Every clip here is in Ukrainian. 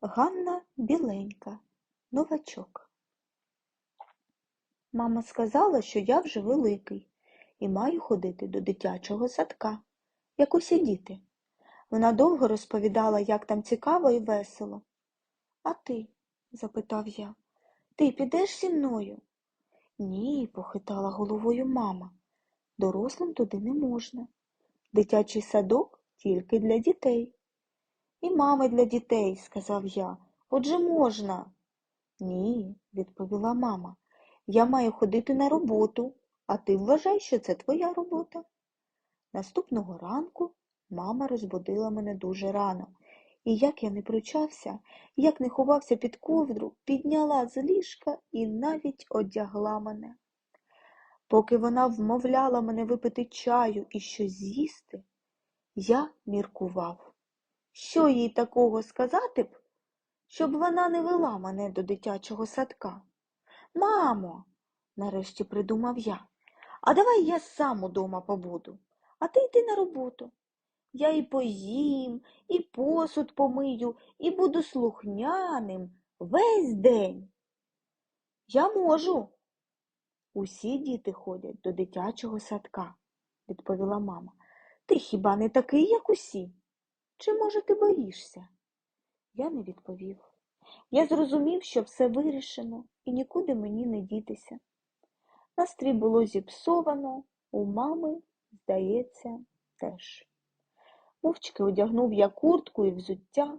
Ганна біленька, новачок. Мама сказала, що я вже великий і маю ходити до дитячого садка, як усі діти. Вона довго розповідала, як там цікаво і весело. А ти? запитав я. Ти підеш зі мною? Ні, похитала головою мама. Дорослим туди не можна. Дитячий садок тільки для дітей. І мами для дітей, сказав я. Отже можна. Ні, відповіла мама. Я маю ходити на роботу, а ти вважай, що це твоя робота. Наступного ранку мама розбудила мене дуже рано, і як я не пручався, як не ховався під ковдру, підняла з ліжка і навіть одягла мене. Поки вона вмовляла мене випити чаю і щось з'їсти, я міркував. Що їй такого сказати б, щоб вона не вела мене до дитячого садка? Мамо, нарешті придумав я, а давай я сам удома побуду, а ти йди на роботу. Я і поїм, і посуд помию, і буду слухняним весь день. Я можу. Усі діти ходять до дитячого садка, відповіла мама. Ти хіба не такий, як усі? Чи, може, ти боїшся? Я не відповів. Я зрозумів, що все вирішено і нікуди мені не дітися. Настрій було зіпсовано, у мами, здається, теж. Мовчки одягнув я куртку і взуття,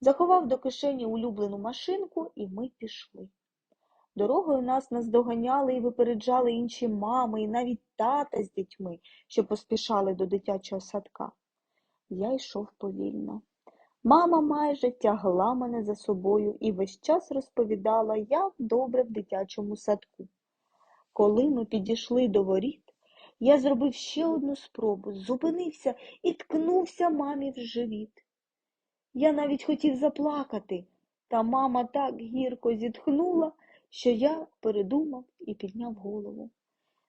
заховав до кишені улюблену машинку, і ми пішли. Дорогою нас наздоганяли і випереджали інші мами, і навіть тата з дітьми, що поспішали до дитячого садка. Я йшов повільно. Мама майже тягла мене за собою і весь час розповідала, як добре в дитячому садку. Коли ми підійшли до воріт, я зробив ще одну спробу, зупинився і ткнувся мамі в живіт. Я навіть хотів заплакати, та мама так гірко зітхнула, що я передумав і підняв голову.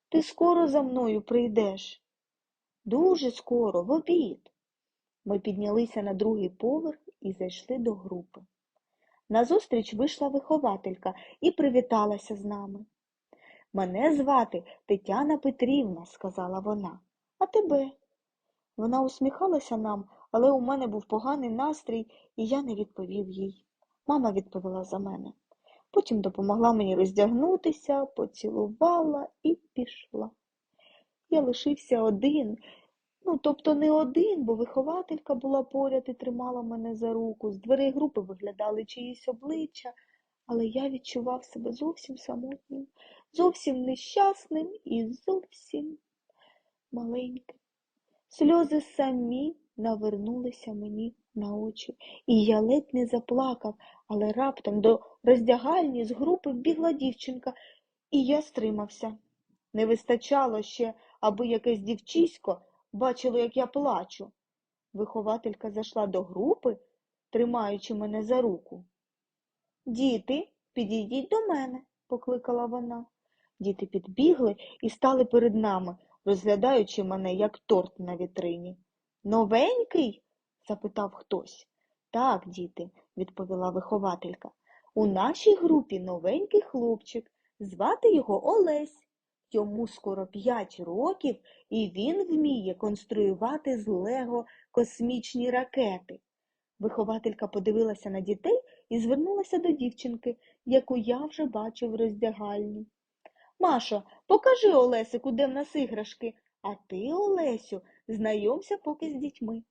Ти скоро за мною прийдеш? Дуже скоро, в обід. Ми піднялися на другий поверх і зайшли до групи. Назустріч вийшла вихователька і привіталася з нами. Мене звати Тетяна Петрівна, сказала вона, а тебе? Вона усміхалася нам, але у мене був поганий настрій, і я не відповів їй. Мама відповіла за мене. Потім допомогла мені роздягнутися, поцілувала і пішла. Я лишився один, ну, тобто не один, бо вихователька була поряд і тримала мене за руку, з дверей групи виглядали чиїсь обличчя, але я відчував себе зовсім самотнім, зовсім нещасним і зовсім маленьким. Сльози самі навернулися мені на очі, і я ледь не заплакав, але раптом до роздягальні з групи бігла дівчинка, і я стримався. Не вистачало ще, аби якесь дівчисько бачило, як я плачу. Вихователька зайшла до групи, тримаючи мене за руку. Діти, підійдіть до мене, покликала вона. Діти підбігли і стали перед нами, розглядаючи мене, як торт на вітрині. Новенький? запитав хтось. Так, діти, відповіла вихователька. У нашій групі новенький хлопчик, звати його Олесь. Йому скоро п'ять років, і він вміє конструювати з Лего космічні ракети. Вихователька подивилася на дітей і звернулася до дівчинки, яку я вже бачив в роздягальні. Машо, покажи Олесику, де в нас іграшки, а ти, Олесю, знайомся поки з дітьми.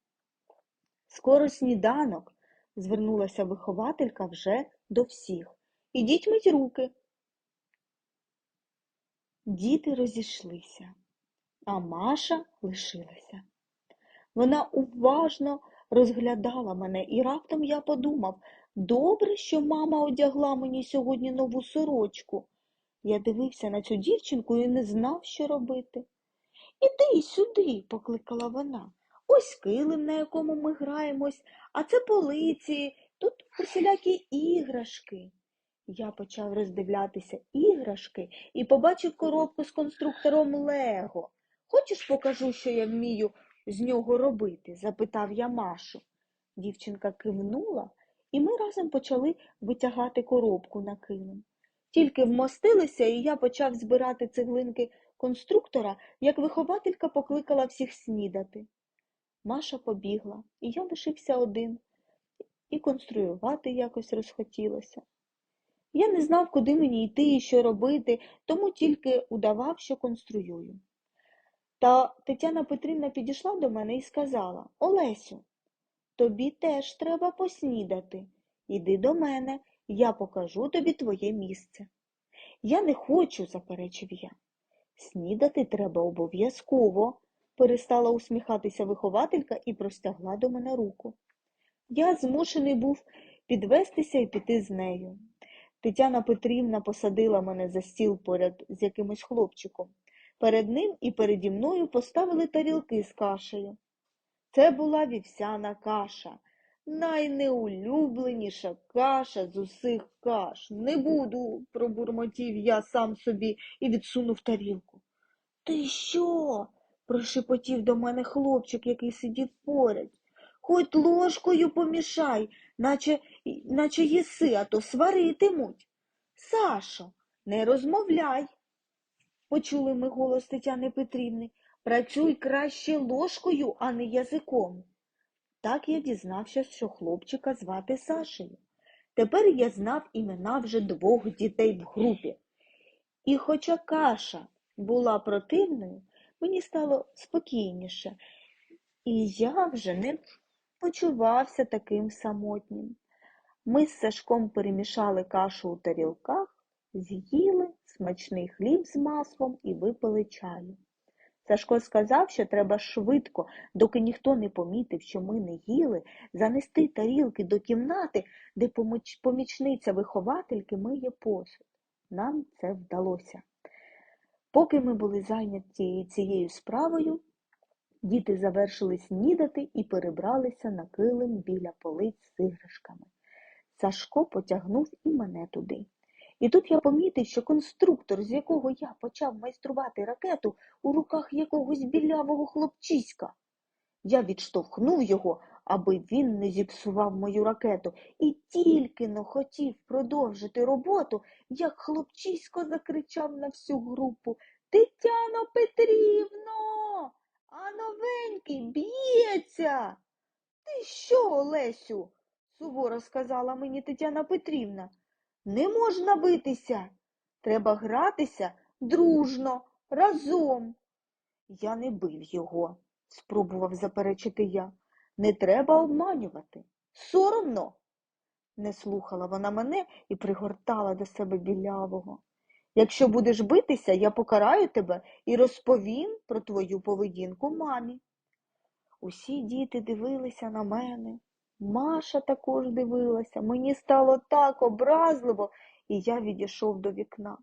Скоро сніданок, звернулася вихователька вже до всіх. Ідіть мить руки. Діти розійшлися, а Маша лишилася. Вона уважно розглядала мене, і раптом я подумав, добре, що мама одягла мені сьогодні нову сорочку. Я дивився на цю дівчинку і не знав, що робити. Іди сюди, покликала вона. Ось килим, на якому ми граємось, а це полиці, тут усілякі іграшки. Я почав роздивлятися іграшки і побачив коробку з конструктором Лего. Хочеш покажу, що я вмію з нього робити? запитав я Машу. Дівчинка кивнула, і ми разом почали витягати коробку на килим. Тільки вмостилися, і я почав збирати цеглинки конструктора, як вихователька покликала всіх снідати. Маша побігла, і я лишився один, і конструювати якось розхотілося. Я не знав, куди мені йти і що робити, тому тільки удавав, що конструюю. Та Тетяна Петрівна підійшла до мене і сказала Олесю, тобі теж треба поснідати. Іди до мене, я покажу тобі твоє місце. Я не хочу, заперечив я. Снідати треба обов'язково, перестала усміхатися вихователька і простягла до мене руку. Я змушений був підвестися і піти з нею. Тетяна Петрівна посадила мене за стіл поряд з якимось хлопчиком. Перед ним і переді мною поставили тарілки з кашею. Це була вівсяна каша, найнеулюбленіша каша з усіх каш. Не буду, пробурмотів я сам собі і відсунув тарілку. Ти що? прошепотів до мене хлопчик, який сидів поряд. Хоть ложкою помішай, наче, наче їси, а то сваритимуть. Сашо, не розмовляй, почули ми голос Тетяни Петрівни. Працюй краще ложкою, а не язиком. Так я дізнався, що хлопчика звати Сашею. Тепер я знав імена вже двох дітей в групі. І хоча каша була противною, мені стало спокійніше, і я вже не почувався таким самотнім. Ми з Сашком перемішали кашу у тарілках, з'їли смачний хліб з маслом і випили чаю. Сашко сказав, що треба швидко, доки ніхто не помітив, що ми не їли, занести тарілки до кімнати, де помічниця виховательки миє посуд. Нам це вдалося. Поки ми були зайняті цією справою, діти завершили снідати і перебралися на килим біля полиць з іграшками. Сашко потягнув і мене туди. І тут я помітив, що конструктор, з якого я почав майструвати ракету, у руках якогось білявого хлопчиська. Я відштовхнув його, аби він не зіпсував мою ракету, і тільки но хотів продовжити роботу, як хлопчисько закричав на всю групу Тетяно Петрівно, новенький б'ється. Ти що, Олесю? суворо сказала мені Тетяна Петрівна. Не можна битися. Треба гратися дружно, разом. Я не бив його, спробував заперечити я. Не треба обманювати. Соромно. Не слухала вона мене і пригортала до себе білявого. Якщо будеш битися, я покараю тебе і розповім про твою поведінку мамі. Усі діти дивилися на мене. Маша також дивилася. Мені стало так образливо, і я відійшов до вікна.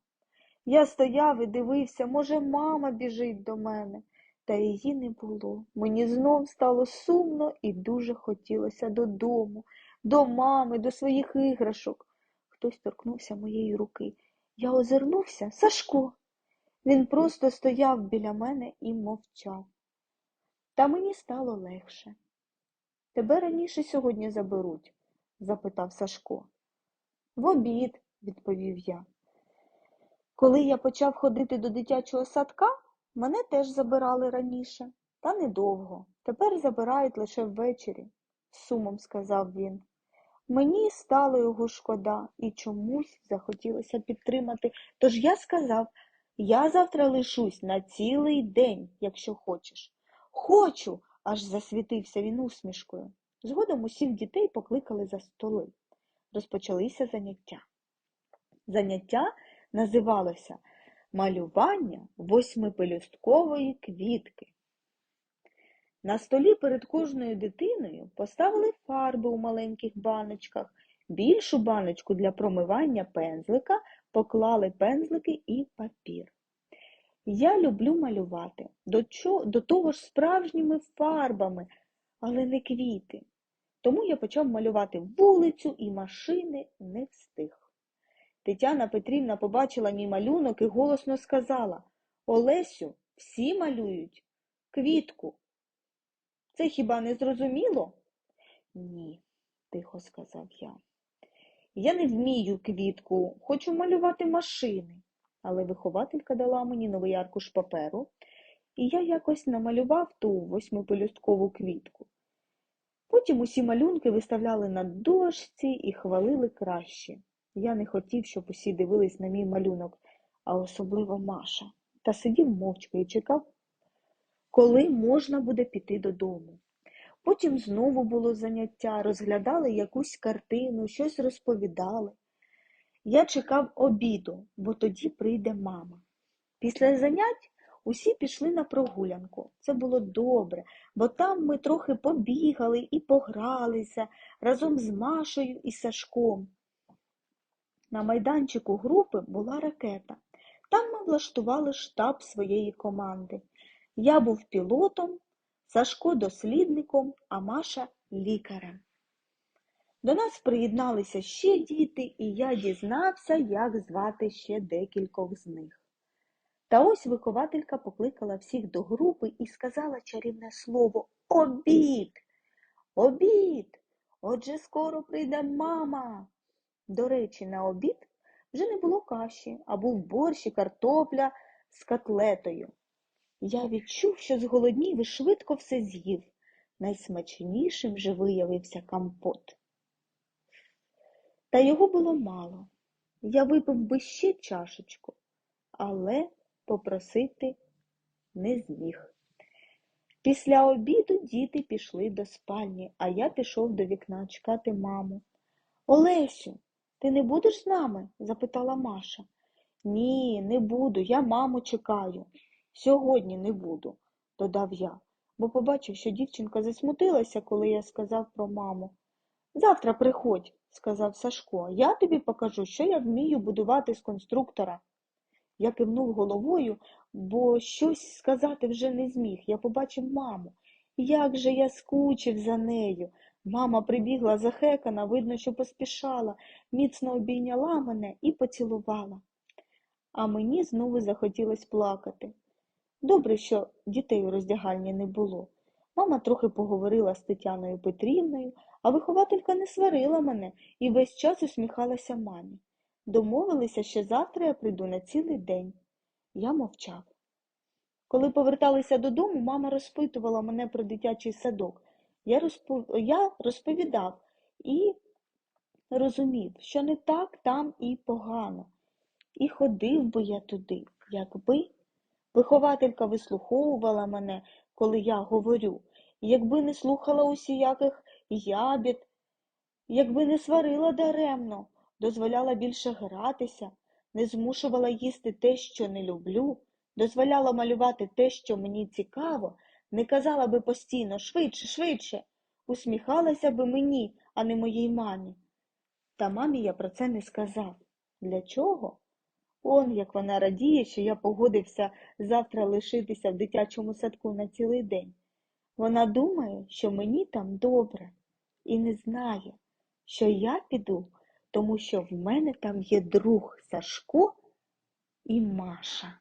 Я стояв і дивився, може, мама біжить до мене, та її не було. Мені знов стало сумно і дуже хотілося додому, до мами, до своїх іграшок. Хтось торкнувся моєї руки. Я озирнувся Сашко. Він просто стояв біля мене і мовчав. Та мені стало легше. Тебе раніше сьогодні заберуть? запитав Сашко. В обід, відповів я. Коли я почав ходити до дитячого садка, мене теж забирали раніше, та недовго. Тепер забирають лише ввечері, сумом сказав він. Мені стало його шкода і чомусь захотілося підтримати. Тож я сказав, я завтра лишусь на цілий день, якщо хочеш. Хочу, аж засвітився він усмішкою. Згодом усіх дітей покликали за столи. Розпочалися заняття. Заняття називалося Малювання восьмипелюсткової квітки. На столі перед кожною дитиною поставили фарби у маленьких баночках. Більшу баночку для промивання пензлика поклали пензлики і папір. Я люблю малювати, до, чо- до того ж справжніми фарбами, але не квіти. Тому я почав малювати вулицю і машини не встиг. Тетяна Петрівна побачила мій малюнок і голосно сказала Олесю, всі малюють квітку. Це хіба не зрозуміло? Ні, тихо сказав я. Я не вмію квітку, хочу малювати машини. Але вихователька дала мені новий аркуш паперу, і я якось намалював ту восьмипелюсткову квітку. Потім усі малюнки виставляли на дошці і хвалили краще. Я не хотів, щоб усі дивились на мій малюнок, а особливо Маша, та сидів мовчки і чекав, коли можна буде піти додому. Потім знову було заняття, розглядали якусь картину, щось розповідали. Я чекав обіду, бо тоді прийде мама. Після занять усі пішли на прогулянку. Це було добре, бо там ми трохи побігали і погралися разом з Машею і Сашком. На майданчику групи була ракета. Там ми влаштували штаб своєї команди. Я був пілотом, Сашко дослідником, а Маша лікарем. До нас приєдналися ще діти, і я дізнався, як звати ще декількох з них. Та ось вихователька покликала всіх до групи і сказала чарівне слово Обід! Обід! Отже, скоро прийде мама. До речі, на обід вже не було каші, а був борщ і картопля з котлетою. Я відчув, що зголоднів і швидко все з'їв. Найсмачнішим же виявився компот. Та його було мало. Я випив би ще чашечку, але попросити не зміг. Після обіду діти пішли до спальні, а я пішов до вікна чекати маму. Олесю, ти не будеш з нами? запитала Маша. Ні, не буду, я маму чекаю. Сьогодні не буду, додав я, бо побачив, що дівчинка засмутилася, коли я сказав про маму. Завтра приходь, сказав Сашко, я тобі покажу, що я вмію будувати з конструктора. Я кивнув головою, бо щось сказати вже не зміг. Я побачив маму. Як же я скучив за нею. Мама прибігла захекана, видно, що поспішала, міцно обійняла мене і поцілувала. А мені знову захотілось плакати. Добре, що дітей у роздягальні не було. Мама трохи поговорила з Тетяною Петрівною, а вихователька не сварила мене і весь час усміхалася мамі. Домовилися, що завтра я прийду на цілий день. Я мовчав. Коли поверталися додому, мама розпитувала мене про дитячий садок. Я, розпов... я розповідав і розумів, що не так там і погано. І ходив би я туди, якби вихователька вислуховувала мене, коли я говорю, якби не слухала усіяких ябід, якби не сварила даремно, дозволяла більше гратися, не змушувала їсти те, що не люблю, дозволяла малювати те, що мені цікаво, не казала би постійно швидше, швидше, усміхалася би мені, а не моїй мамі. Та мамі я про це не сказав. Для чого? Он як вона радіє, що я погодився завтра лишитися в дитячому садку на цілий день. Вона думає, що мені там добре, і не знає, що я піду, тому що в мене там є друг Сашко і Маша.